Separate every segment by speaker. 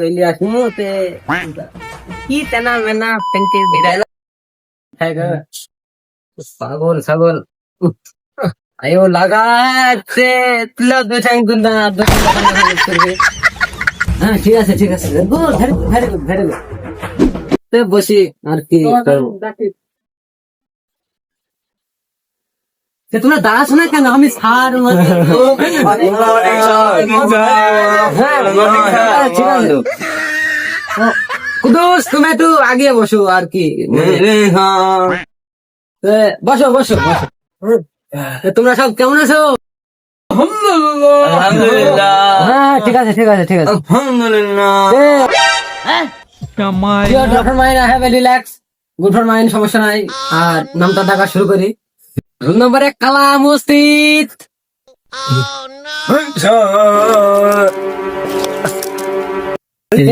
Speaker 1: চলি আসুন তে কি তেনা মেনা পেন্টে বিড়াইলা হ্যাঁ গো। ছাগল ছাগল আয়ো লাগাচ্ছে তুলা দুঠাং দুনা হ্যাঁ ঠিক আছে ঠিক আছে good very good very good very good তে বসি আর কি করব তে তোমরা না কেন? আমি সার কুদুস তুমি একটু আগে বসো আর কি। বসো বসো বসো। তোমরা সব কেমন আছো? হ্যাঁ ঠিক আছে ঠিক আছে ঠিক আছে। গুড ফর মাইন্ড সমস্যা নাই। আর নামটা ডাকা শুরু করি। রুম নম্বর এক উপস্থিত।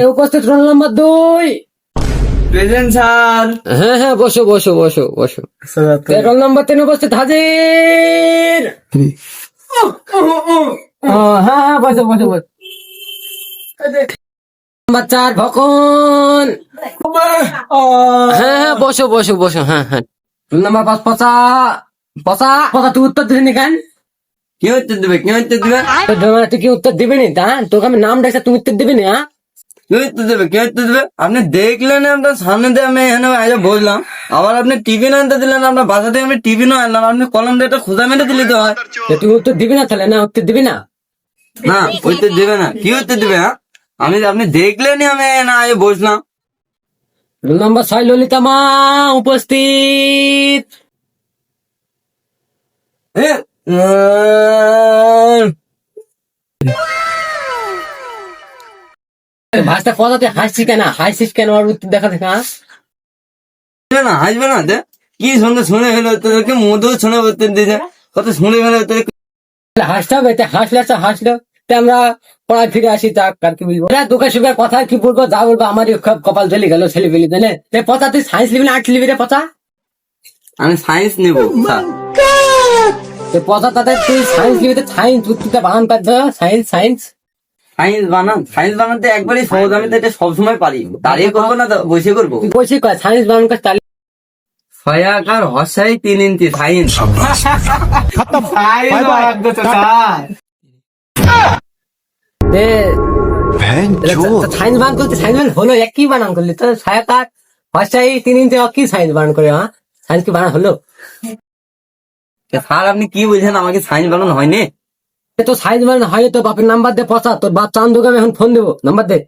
Speaker 1: এ উপস্থিত রোল নম্বর দুই।
Speaker 2: Present sir.
Speaker 1: হ্যাঁ হ্যাঁ বসো বসো বসো বসো। রোল নম্বর তিন উপস্থিত হাজির। হ্যাঁ হ্যাঁ বসো বসো বসো। নম্বর চার ভকন। হ্যাঁ হ্যাঁ বসো বসো বসো হ্যাঁ হ্যাঁ। রোল নম্বর পাঁচ পচা। পচা পচা তুই উত্তর দিবি কেন?
Speaker 2: কি উত্তর দেবে? কি উত্তর দেবে?
Speaker 1: তুই কি উত্তর দিবি নি? তা তোকে আমি নাম ডাকছি তুমি উত্তর দিবি নি হ্যাঁ?
Speaker 2: কি উত্তর দেবে? কি উত্তর দেবে? আপনি দেখলেন আপনার সামনে দিয়ে আমি এখানে আগে বসলাম আবার আপনি টিফিন আনতে দিলেন আপনার বাসা থেকে আমি টিফিনও আনলাম আপনি কলম দিয়ে একটা খোঁজা মেরে দিলে তো হয়।
Speaker 1: তুই উত্তর দিবি না তাহলে না উত্তর দিবি না?
Speaker 2: না উত্তর দেবে না। কি উত্তর দেবে হ্যাঁ? আমি আপনি দেখলেনই আমি না আগে বসলাম।
Speaker 1: রোল নম্বর ছয় ললিতা মা উপস্থিত। ভাষটা পদাতে হাসছিস কেন? হাসছিস কেন? আর উত্তর দেখা দেখা
Speaker 2: হাসবে না হাসবে না তে? কি সুন্দর শুনে ফেলে তোদেরকে মধু শুনে উত্তর দিয়েছে। কত শুনে ফেলে তোদের
Speaker 1: হাসতে হবে তা হাসলে তো হাসলো। তা আমরা পড়ায় ফিরে আসি তা আর কি বলব? এরা দুঃখে সুখে কথা কি বলব যা বলব আমারই কপাল জ্বলে গেল ছেলে পেলে তাহলে তে পচা তুই সায়েন্স নিবি না আর্টস নিবি রে পচা?
Speaker 2: আমি সায়েন্স নেব
Speaker 1: তে পচা তাতে তুই সায়েন্স নিবি তো সায়েন্স বানান পারছ সায়েন্স সায়েন্স
Speaker 2: সায়েন্স বানান সায়েন্স বানাতে একবারই সহজ আমি তো এটা সবসময় পারি। দাঁড়িয়ে করব না তো বসে করব।
Speaker 1: তুই বসে কয় সায়েন্স বানান তাহলে
Speaker 2: ছয়াকার হসাই তিন ইঞ্চি সায়েন্স
Speaker 1: সায়েন্স বানান করতে সায়েন্স বানান হলো একই বানান করলি। তো ছায়াকার ভাষাই তিন ইঞ্চি কি সায়েন্স বানান করে হ্যাঁ? সায়েন্স কি বানান হলো?
Speaker 2: স্যার, আপনি কি বলছেন আমাকে সাইন বানানো হয়নি?
Speaker 1: তো সাইজ বানানো হয় তো বাপের নাম্বার দে পচা, তোর বাপ আমি এখন ফোন দেবো। নাম্বার দে।